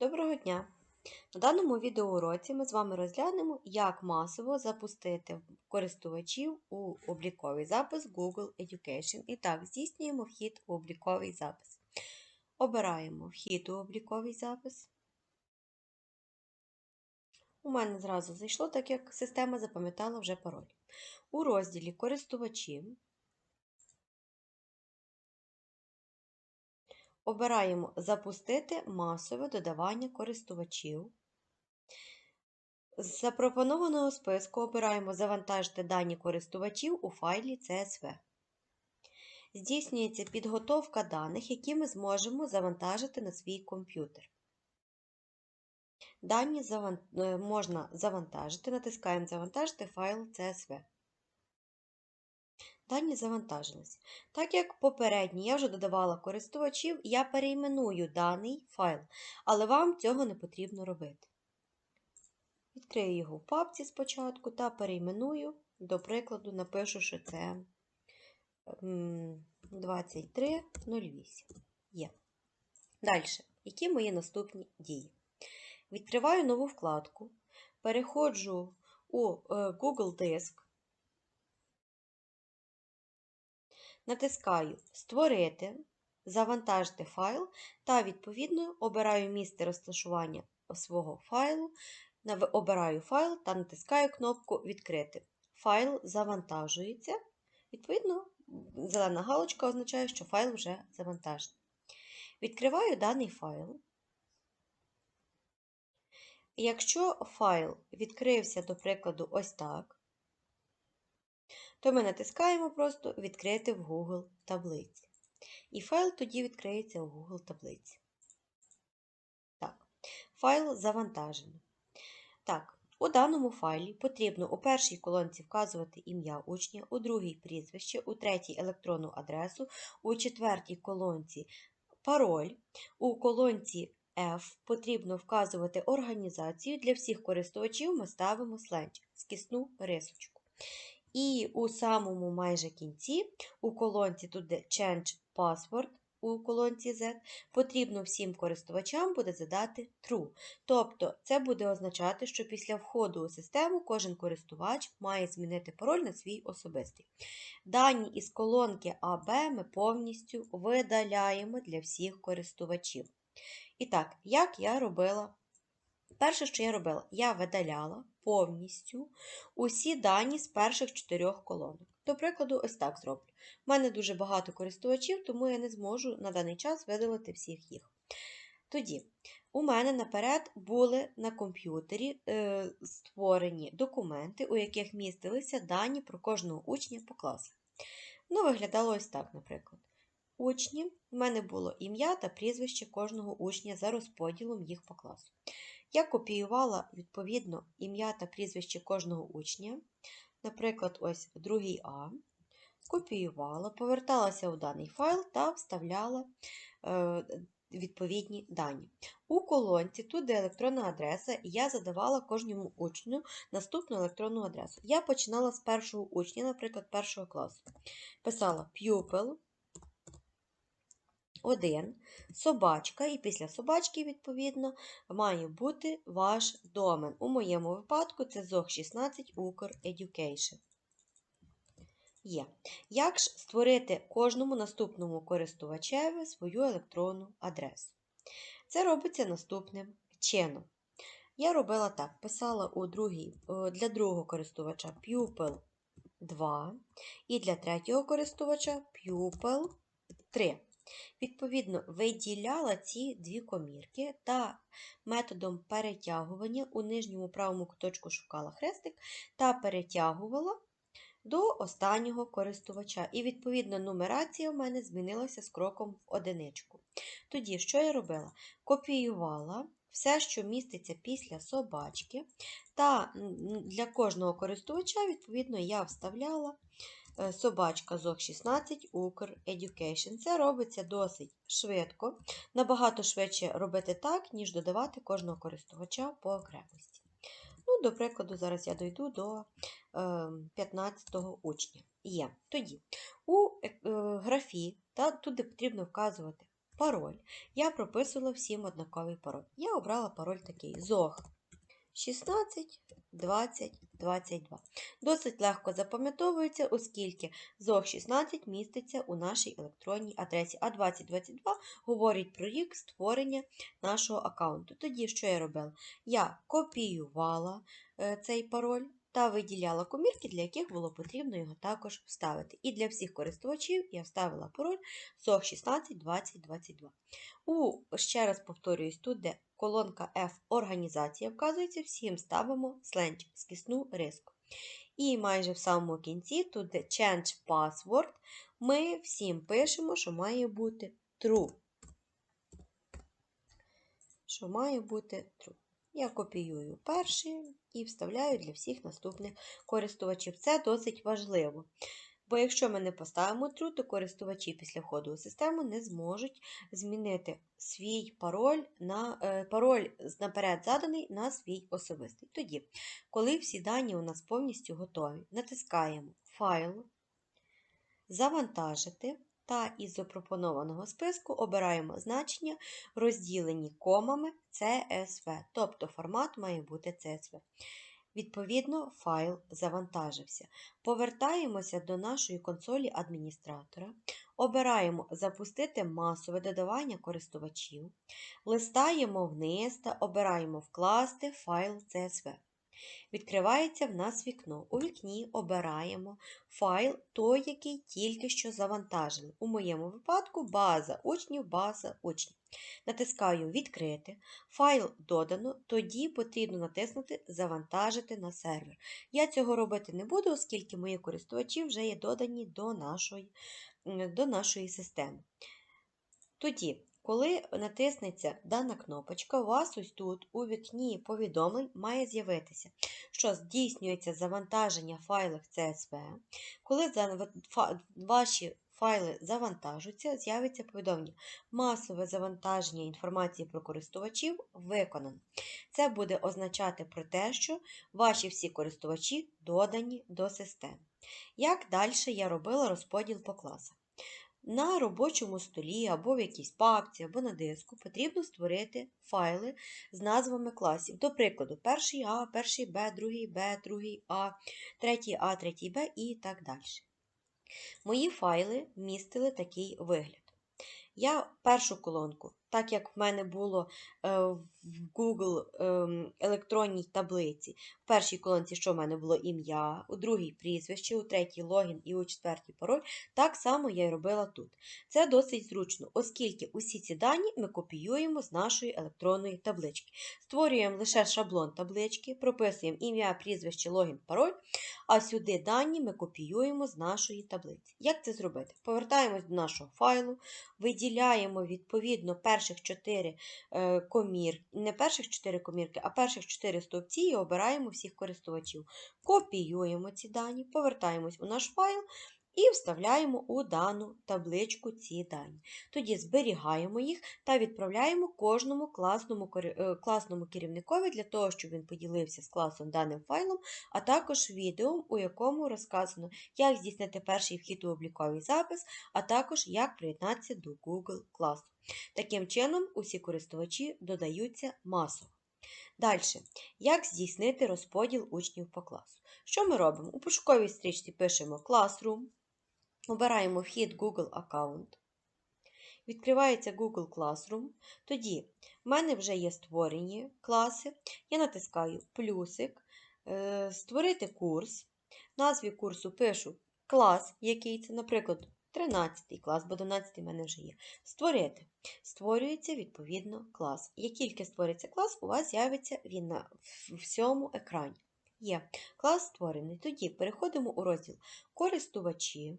Доброго дня! На даному відеоуроці ми з вами розглянемо, як масово запустити користувачів у обліковий запис Google Education. І так, здійснюємо вхід у обліковий запис. Обираємо вхід у обліковий запис. У мене зразу зайшло, так як система запам'ятала вже пароль. У розділі користувачів Обираємо Запустити масове додавання користувачів. З запропонованого списку обираємо Завантажити дані користувачів у файлі CSV. Здійснюється підготовка даних, які ми зможемо завантажити на свій комп'ютер. Дані можна завантажити, натискаємо Завантажити файл CSV. Дані завантажилися. Так як попередні я вже додавала користувачів, я перейменую даний файл, але вам цього не потрібно робити. Відкрию його в папці спочатку та перейменую, до прикладу, напишу, що це 2308. Є. Далі, які мої наступні дії? Відкриваю нову вкладку, переходжу у е, Google Диск. Натискаю Створити, завантажити файл та, відповідно, обираю місце розташування свого файлу, обираю файл та натискаю кнопку Відкрити. Файл завантажується. Відповідно, зелена галочка означає, що файл вже завантажений. Відкриваю даний файл. Якщо файл відкрився, до прикладу, ось так, то ми натискаємо просто Відкрити в Google таблиці. І файл тоді відкриється у Google таблиці. Так, файл завантажено. Так, у даному файлі потрібно у першій колонці вказувати ім'я учня, у другій прізвище, у третій електронну адресу, у четвертій колонці пароль, у колонці F потрібно вказувати організацію. Для всіх користувачів ми ставимо сленч, скісну рисочку. І у самому майже кінці, у колонці тут де Change Password, у колонці Z, потрібно всім користувачам буде задати True. Тобто це буде означати, що після входу у систему кожен користувач має змінити пароль на свій особистий. Дані із колонки AB ми повністю видаляємо для всіх користувачів. І так, як я робила Перше, що я робила, я видаляла повністю усі дані з перших чотирьох колонок. До прикладу, ось так зроблю. У мене дуже багато користувачів, тому я не зможу на даний час видалити всіх їх. Тоді, у мене наперед були на комп'ютері е, створені документи, у яких містилися дані про кожного учня по класах. Ну, виглядало ось так, наприклад. Учні, в мене було ім'я та прізвище кожного учня за розподілом їх по класу. Я копіювала, відповідно, ім'я та прізвище кожного учня, наприклад, ось другий А. Копіювала, поверталася у даний файл та вставляла е, відповідні дані. У колонці, тут де електронна адреса, я задавала кожному учню наступну електронну адресу. Я починала з першого учня, наприклад, першого класу. Писала pupil, один собачка, і після собачки, відповідно, має бути ваш домен. У моєму випадку це зох 16 Укр Education. Є. Як ж створити кожному наступному користувачеві свою електронну адресу? Це робиться наступним чином. Я робила так: писала у другій, для другого користувача Pupil 2 і для третього користувача Pupil 3. Відповідно, виділяла ці дві комірки та методом перетягування у нижньому правому куточку шукала хрестик та перетягувала до останнього користувача. І, відповідно, нумерація у мене змінилася з кроком в одиничку. Тоді, що я робила? Копіювала. Все, що міститься після собачки, та для кожного користувача, відповідно, я вставляла собачка зох 16 Укр Education. Це робиться досить швидко. Набагато швидше робити так, ніж додавати кожного користувача по окремості. Ну, До прикладу, зараз я дойду до 15-го ем, учня. Є. Тоді у е, графі, та, туди потрібно вказувати пароль. Я прописувала всім однаковий пароль. Я обрала пароль такий ЗОГ 16, 20, 22. Досить легко запам'ятовується, оскільки ЗОГ 16 міститься у нашій електронній адресі, а 2022 говорить про рік створення нашого аккаунту. Тоді, що я робила? Я копіювала е, цей пароль та виділяла комірки, для яких було потрібно його також вставити. І для всіх користувачів я вставила пароль ЗОГ 16 20 22. У, ще раз повторююсь, тут, де колонка F організація вказується, всім ставимо сленч, скисну риску. І майже в самому кінці, тут де Change Password, ми всім пишемо, що має бути true. Що має бути true. Я копіюю перший і вставляю для всіх наступних користувачів. Це досить важливо. Бо якщо ми не поставимо true, то користувачі після входу у систему не зможуть змінити свій пароль на е, пароль наперед заданий на свій особистий. Тоді, коли всі дані у нас повністю готові, натискаємо Файл, Завантажити та із запропонованого списку обираємо значення, розділені комами CSV, тобто формат має бути CSV. Відповідно, файл завантажився. Повертаємося до нашої консолі адміністратора, обираємо Запустити масове додавання користувачів, листаємо вниз та обираємо Вкласти файл CSV. Відкривається в нас вікно. У вікні обираємо файл той, який тільки що завантажили. У моєму випадку база учнів, база учнів. Натискаю Відкрити. Файл додано, тоді потрібно натиснути Завантажити на сервер. Я цього робити не буду, оскільки мої користувачі вже є додані до нашої, до нашої системи. Тоді, коли натиснеться дана кнопочка, у вас ось тут у вікні повідомлень має з'явитися, що здійснюється завантаження файлів CSV. Коли ваші файли завантажуються, з'явиться повідомлення. Масове завантаження інформації про користувачів виконано. Це буде означати про те, що ваші всі користувачі додані до системи. Як далі я робила розподіл по класах? На робочому столі або в якійсь папці, або на диску потрібно створити файли з назвами класів. До прикладу, перший А, перший Б, другий Б, другий А, третій А, третій Б і так далі. Мої файли містили такий вигляд. Я першу колонку, так як в мене було е, в Google ем, електронній таблиці, в першій колонці, що в мене було ім'я, у другій прізвище, у третій логін і у четвертій пароль, так само я й робила тут. Це досить зручно, оскільки усі ці дані ми копіюємо з нашої електронної таблички. Створюємо лише шаблон таблички, прописуємо ім'я, прізвище, логін, пароль, а сюди дані ми копіюємо з нашої таблиці. Як це зробити? Повертаємось до нашого файлу, виділяємо відповідно перших 4 е, комірки, не перших 4 комірки, а перших 4 стовпці і обираємо всіх користувачів. Копіюємо ці дані, повертаємось у наш файл і вставляємо у дану табличку ці дані. Тоді зберігаємо їх та відправляємо кожному класному е, класному керівникові для того, щоб він поділився з класом даним файлом, а також відео, у якому розказано, як здійснити перший вхід у обліковий запис, а також як приєднатися до Google класу. Таким чином, усі користувачі додаються масово. Далі, як здійснити розподіл учнів по класу? Що ми робимо? У пошуковій стрічці пишемо Classroom, обираємо вхід Google аккаунт. Відкривається Google Classroom. Тоді в мене вже є створені класи. Я натискаю плюсик, е, створити курс. Назві курсу пишу клас, який це, наприклад, 13 клас, бо 12 в мене вже є. Створити. Створюється, відповідно, клас. Як тільки створиться клас, у вас з'явиться він на всьому екрані. Є клас створений. Тоді переходимо у розділ Користувачі.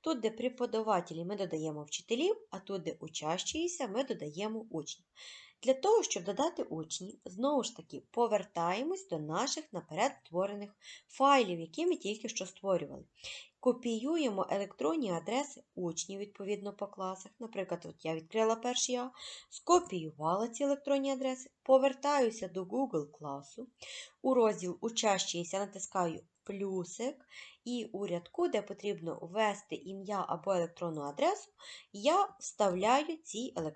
Тут, де преподавателі, ми додаємо вчителів, а тут, де учащіся, ми додаємо учнів. Для того, щоб додати учнів, знову ж таки, повертаємось до наших наперед створених файлів, які ми тільки що створювали. Копіюємо електронні адреси учнів відповідно по класах. Наприклад, от я відкрила перший А, скопіювала ці електронні адреси, повертаюся до Google класу. У розділ Учащіся натискаю плюсик, і у рядку, де потрібно ввести ім'я або електронну адресу, я вставляю ці електронні